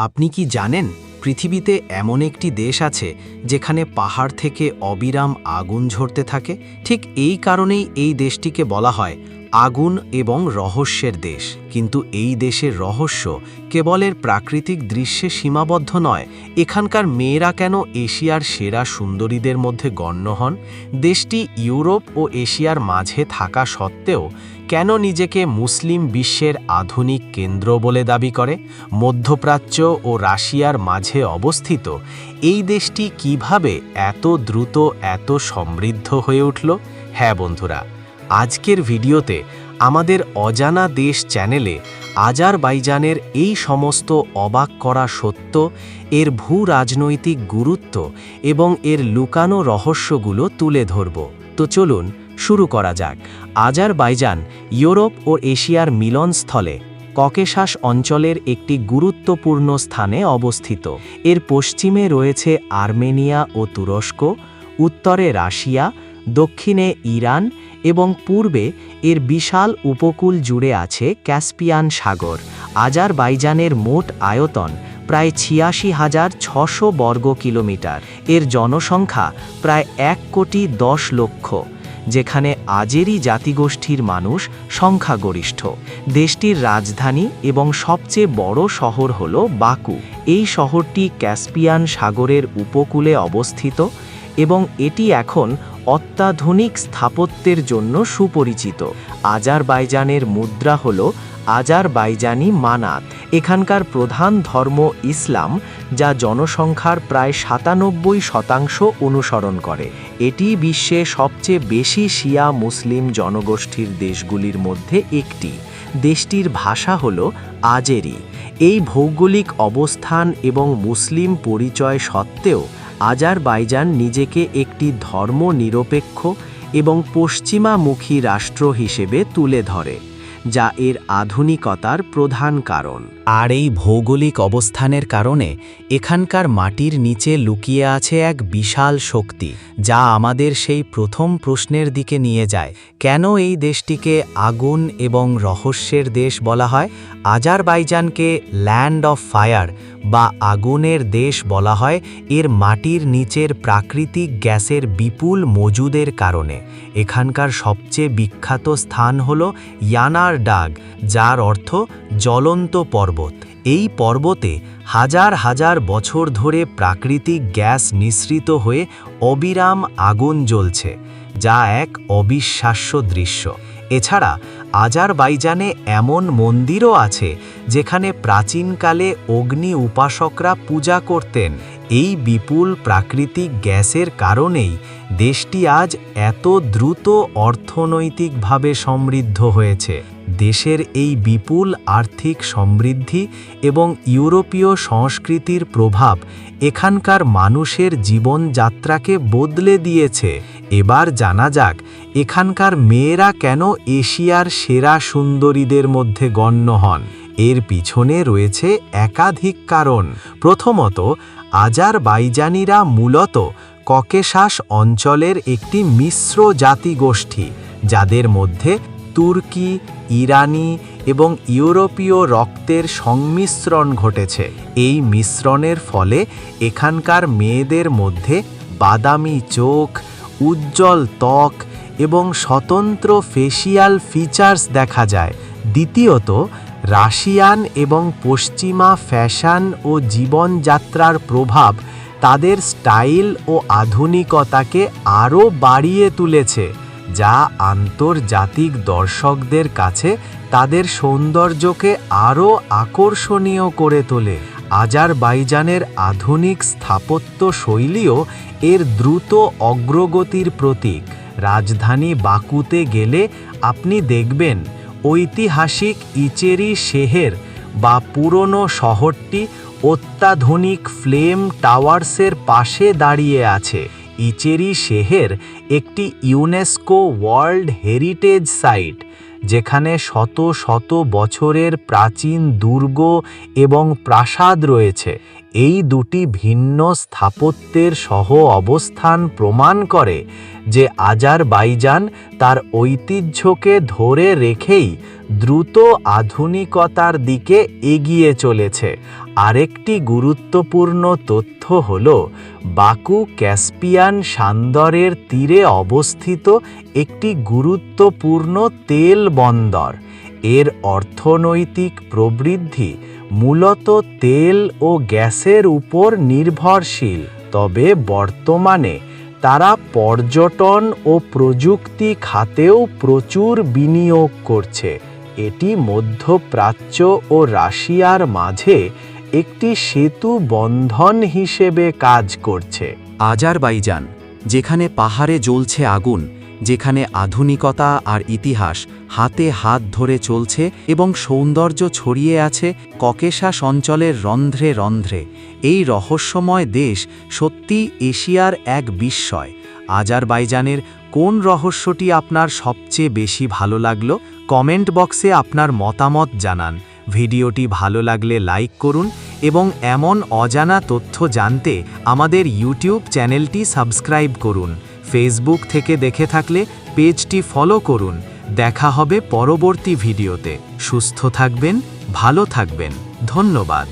আপনি কি জানেন, পৃথিবীতে এমন একটি দেশ আছে যেখানে পাহাড় থেকে অবিরাম আগুন ঝরতে থাকে? ঠিক এই কারণেই এই দেশটিকে বলা হয় আগুন এবং রহস্যের দেশ। কিন্তু এই দেশের রহস্য কেবল এর প্রাকৃতিক দৃশ্যে সীমাবদ্ধ নয়। এখানকার মেয়েরা কেন এশিয়ার সেরা সুন্দরীদের মধ্যে গণ্য হন? দেশটি ইউরোপ ও এশিয়ার মাঝে থাকা সত্ত্বেও কেন নিজেকে মুসলিম বিশ্বের আধুনিক কেন্দ্র বলে দাবি করে? মধ্যপ্রাচ্য ও রাশিয়ার মাঝে অবস্থিত এই দেশটি কীভাবে এত দ্রুত, এত সমৃদ্ধ হয়ে উঠল? হ্যাঁ বন্ধুরা আজকের ভিডিওতে আমাদের অজানা দেশ চ্যানেলে আজারবাইজানের এই সমস্ত অবাক করা সত্য, এর ভূ রাজনৈতিক গুরুত্ব এবং এর লুকানো রহস্যগুলো তুলে ধরব। তো চলুন শুরু করা যাক। আজারবাইজান ইউরোপ ও এশিয়ার মিলনস্থলে ককেশাস অঞ্চলের একটি গুরুত্বপূর্ণ স্থানে অবস্থিত। এর পশ্চিমে রয়েছে আর্মেনিয়া ও তুরস্ক, উত্তরে রাশিয়া দক্ষিণে ইরান এবং পূর্বে এর বিশাল উপকূল জুড়ে আছে ক্যাসপিয়ান সাগর। আজারবাইজানের মোট আয়তন প্রায় ছিয়াশি হাজার ছশো বর্গ কিলোমিটার। এর জনসংখ্যা প্রায় এক কোটি দশ লক্ষ, যেখানে আজেরি জাতিগোষ্ঠীর মানুষ সংখ্যাগরিষ্ঠ। দেশটির রাজধানী এবং সবচেয়ে বড় শহর হল বাকু। এই শহরটি ক্যাসপিয়ান সাগরের উপকূলে অবস্থিত এবং এটি এখন অত্যাধুনিক স্থাপত্যের জন্য সুপরিচিত। আজারবাইজানের মুদ্রা হল আজারবাইজানি মানাত, এখানকার প্রধান ধর্ম ইসলাম, যা জনসংখ্যার প্রায় সাতানব্বই শতাংশ অনুসরণ করে। এটি বিশ্বে সবচেয়ে বেশি শিয়া মুসলিম জনগোষ্ঠীর দেশগুলির মধ্যে একটি। দেশটির ভাষা হল আজেরি। এই ভৌগোলিক অবস্থান এবং মুসলিম পরিচয় সত্ত্বেও আজারবাইজান নিজেকে একটি ধর্মনিরপেক্ষ এবং পশ্চিমামুখী রাষ্ট্র হিসেবে তুলে ধরে, যা এর আধুনিকতার প্রধান কারণ। আর এই ভৌগোলিক অবস্থানের কারণে এখানকার মাটির নিচে লুকিয়ে আছে এক বিশাল শক্তি, যা আমাদের সেই প্রথম প্রশ্নের দিকে নিয়ে যায়। কেন এই দেশটিকে আগুন এবং রহস্যের দেশ বলা হয়? আজারবাইজানকে ল্যান্ড অফ ফায়ার বা আগুনের দেশ বলা হয়, এর মাটির নিচের প্রাকৃতিক গ্যাসের বিপুল মজুদের কারণে। এখানকার সবচেয়ে বিখ্যাত স্থান হল ইয়ানার ডাগ, যার অর্থ জ্বলন্ত পর্বত। এই পর্বতে হাজার হাজার বছর ধরে প্রাকৃতিক গ্যাস নিঃসৃত হয়ে অবিরাম আগুন জ্বলছে, যা এক অবিশ্বাস্য দৃশ্য। এছাড়া আজারবাইজানে এমন মন্দিরও আছে যেখানে প্রাচীনকালে অগ্নি উপাসকরা পূজা করতেন। এই বিপুল প্রাকৃতিক গ্যাসের কারণেই দেশটি আজ এত দ্রুত অর্থনৈতিকভাবে সমৃদ্ধ হয়েছে। দেশের এই বিপুল আর্থিক সমৃদ্ধি এবং ইউরোপীয় সংস্কৃতির প্রভাব এখানকার মানুষের জীবনযাত্রাকে বদলে দিয়েছে। এবার জানা যাক, এখানকার মেয়েরা কেন এশিয়ার সেরা সুন্দরীদের মধ্যে গণ্য হন। এর পিছনে রয়েছে একাধিক কারণ। প্রথমত, আজারবাইজানিরা মূলত ককেশাস অঞ্চলের একটি মিশ্র জাতিগোষ্ঠী, যাদের মধ্যে তুর্কি, ইরানি এবং ইউরোপীয় রক্তের সংমিশ্রণ ঘটেছে। এই মিশ্রণের ফলে এখানকার মেয়েদের মধ্যে বাদামি চোখ উজ্জ্বল ত্বক এবং স্বতন্ত্র ফেসিয়াল ফিচার্স দেখা যায়। দ্বিতীয়ত, রাশিয়ান এবং পশ্চিমা ফ্যাশন ও জীবনযাত্রার প্রভাব তাদের স্টাইল ও আধুনিকতাকে আরও বাড়িয়ে তুলেছে, যা আন্তর্জাতিক দর্শকদের কাছে তাদের সৌন্দর্যকে আরও আকর্ষণীয় করে তোলে। আজারবাইজানের আধুনিক স্থাপত্য শৈলীও এর দ্রুত অগ্রগতির প্রতীক। রাজধানী বাকুতে গেলে আপনি দেখবেন ঐতিহাসিক ইচেরি শেহের বা পুরনো শহরটি অত্যাধুনিক ফ্লেম টাওয়ার্সের পাশে দাঁড়িয়ে আছে। ইচেরি শেহের একটি ইউনেস্কো ওয়ার্ল্ড হেরিটেজ সাইট। যেখানে শত শত বছরের প্রাচীন দুর্গ এবং প্রাসাদ রয়েছে। এই দুটি ভিন্ন স্থাপত্যের সহ অবস্থান প্রমাণ করে যে আজারবাইজান তার ঐতিহ্যকে ধরে রেখেই দ্রুত আধুনিকতার দিকে এগিয়ে চলেছে। আরেকটি গুরুত্বপূর্ণ তথ্য হল, বাকু ক্যাসপিয়ান সান্দরের তীরে অবস্থিত একটি গুরুত্বপূর্ণ তেল বন্দর। এর অর্থনৈতিক প্রবৃদ্ধি মূলত তেল ও গ্যাসের উপর নির্ভরশীল, তবে বর্তমানে তারা পর্যটন ও প্রযুক্তি খাতেও প্রচুর বিনিয়োগ করছে। এটি মধ্যপ্রাচ্য ও রাশিয়ার মাঝে একটি সেতু বন্ধন হিসেবে কাজ করছে। আজারবাইজান, যেখানে পাহাড়ে জ্বলছে আগুন যেখানে আধুনিকতা আর ইতিহাস হাতে হাত ধরে চলছে এবং সৌন্দর্য ছড়িয়ে আছে ককেশাস অঞ্চলের রন্ধ্রে রন্ধ্রে। এই রহস্যময় দেশ সত্যি এশিয়ার এক বিস্ময়। আজারবাইজানের কোন রহস্যটি আপনার সবচেয়ে বেশি ভালো লাগল? কমেন্ট বক্সে আপনার মতামত জানান। ভিডিওটি ভালো লাগলে লাইক করুন এবং এমন অজানা তথ্য জানতে আমাদের ইউটিউব চ্যানেলটি সাবস্ক্রাইব করুন। ফেসবুক থেকে দেখে থাকলে পেজটি ফলো করুন। দেখা হবে পরবর্তী ভিডিওতে। সুস্থ থাকবেন, ভালো থাকবেন। ধন্যবাদ।